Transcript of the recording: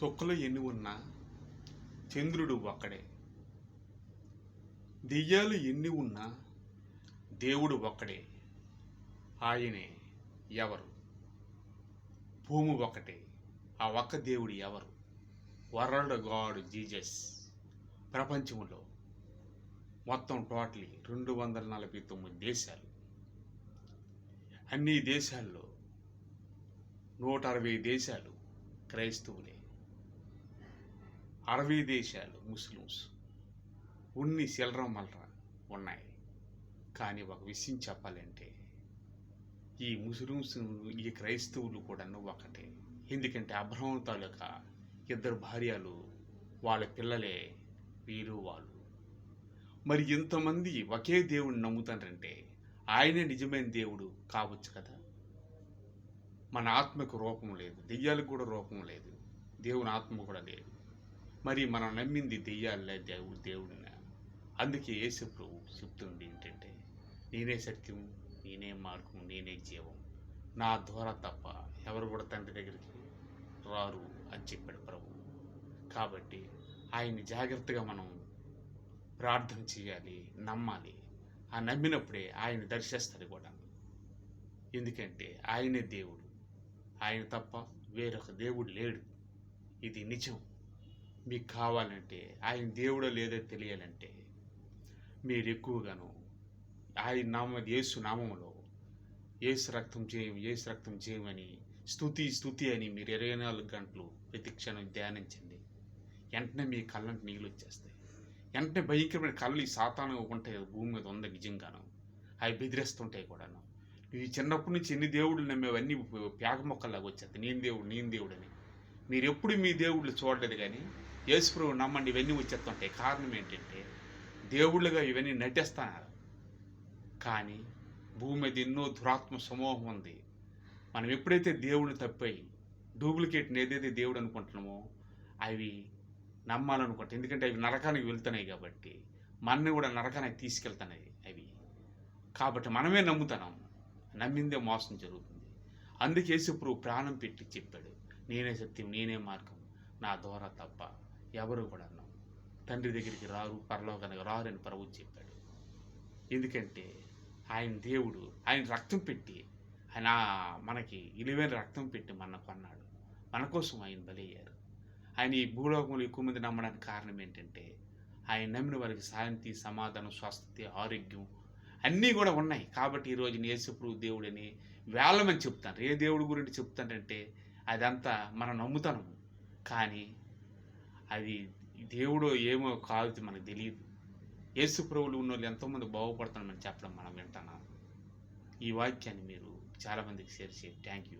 సుక్కలు ఎన్ని ఉన్నా చంద్రుడు ఒక్కడే. దెయ్యాలు ఎన్ని ఉన్నా దేవుడు ఒక్కడే. ఆయనే ఎవరు? భూమి ఒక్కటే. ఆ ఒక్క దేవుడు ఎవరు? వరల్డ్ గాడ్ జీజస్ ప్రపంచంలో మొత్తం టోటలీ రెండు వందల నలభై తొమ్మిది దేశాలు. అన్ని దేశాల్లో నూట అరవై దేశాలు క్రైస్తవులే. అరవై దేశాలు ముస్లిమ్స్. ఉన్ని సిల్లర మల్రా ఉన్నాయి. కానీ ఒక విషయం చెప్పాలంటే ఈ ముస్లిమ్స్ ఈ క్రైస్తవులు కూడా ఒకటే ఎందుకంటే అబ్రహం తాలూకా ఇద్దరు భార్యలు వాళ్ళ పిల్లలే వీరు వాళ్ళు. మరి ఇంతమంది ఒకే దేవుడిని నమ్ముతారంటే ఆయనే నిజమైన దేవుడు కావచ్చు కదా? మన ఆత్మకు రూపం లేదు. దెయ్యాలకు కూడా రూపం లేదు. దేవుని ఆత్మ కూడా లేదు. మరి మనం నమ్మింది దెయ్యాలే దేవుడు దేవుడిని? అందుకే యేసు ప్రభు చెప్తుంది ఏంటంటే నేనే సత్యం నేనే మార్గం నేనే జీవం. నా ద్వారా తప్ప ఎవరు కూడా తండ్రి దగ్గరికి రారు అని చెప్పాడు ప్రభు. కాబట్టి ఆయన్ని జాగ్రత్తగా మనం ప్రార్థన చేయాలి నమ్మాలి. ఆ నమ్మినప్పుడే ఆయన దర్శిస్తాడు కూడా. ఎందుకంటే ఆయనే దేవుడు. ఆయన తప్ప వేరొక దేవుడు లేడు. ఇది నిజం. మీకు కావాలంటే ఆయన దేవుడో లేదో తెలియాలంటే మీరు ఎక్కువగాను ఆయన నామ యేసు నామంలో ఏసు రక్తం చేయం ఏసు రక్తం చేయమని స్థుతి స్థుతి అని మీరు ఇరవై నాలుగు గంటలు ప్రతి క్షణం ధ్యానించండి. వెంటనే మీ కళ్ళంటి నీళ్ళు వచ్చేస్తాయి. వెంటనే భయంకరమైన కళ్ళు ఈ సాతానం ఉంటాయి భూమి మీద ఉంది నిజంగాను. అవి బెదిరేస్తుంటాయి కూడాను. నువ్వు చిన్నప్పటి నుంచి ఎన్ని దేవుళ్ళు నమ్మేవన్నీ పేగ మొక్కల్లాగా వచ్చేది నేను దేవుడు నేను దేవుడు అని. మీరు ఎప్పుడు మీ దేవుళ్ళు చూడలేదు కానీ యేసుప్రభు నమ్మండి ఇవన్నీ వచ్చేస్తుంటాయి. కారణం ఏంటంటే దేవుళ్ళుగా ఇవన్నీ నటిస్తున్నారు. కానీ భూమి మీద ఎన్నో దురాత్మ సమూహం ఉంది. మనం ఎప్పుడైతే దేవుడిని తప్పాయి డూప్లికేట్ని ఏదైతే దేవుడు అనుకుంటున్నామో అవి నమ్మాలనుకుంటా ఎందుకంటే అవి నరకానికి వెళ్తున్నాయి కాబట్టి మనని కూడా నరకానికి తీసుకెళ్తున్నాయి అవి. కాబట్టి మనమే నమ్ముతున్నాం. నమ్మిందే మోసం జరుగుతుంది. అందుకే ఇప్పుడు ప్రాణం పెట్టి చెప్పాడు నేనే సత్యం నేనే మార్గం నా ద్వారా తప్ప ఎవరు కూడా అన్నాం తండ్రి దగ్గరికి రారు పరలోకానికి రారు అని ప్రభు చెప్పాడు. ఎందుకంటే ఆయన దేవుడు ఆయన రక్తం పెట్టి ఆయన మనకి ఇలివైన రక్తం పెట్టి మన కొన్నాడు. మన కోసం ఆయన బలయ్యారు. ఆయన ఈ భూలోకంలో ఎక్కువ మంది నమ్మడానికి కారణం ఏంటంటే ఆయన నమ్మిన వారికి శాంతి సమాధానం స్వస్థత ఆరోగ్యం అన్నీ కూడా ఉన్నాయి. కాబట్టి ఈరోజు యేసుప్రభు దేవుడని వేలమని చెప్తాను. ఏ దేవుడి గురించి చెప్తానంటే అదంతా మనం నమ్ముతాను కానీ అది దేవుడో ఏమో కాదు మనకు తెలియదు యేసు ప్రభులు ఉన్న వాళ్ళు ఎంతోమంది బాగుపడుతున్నామని చెప్పడం మనం వింటున్నాం. ఈ వాక్యాన్ని మీరు చాలామందికి షేర్ చేయండి. Thank you.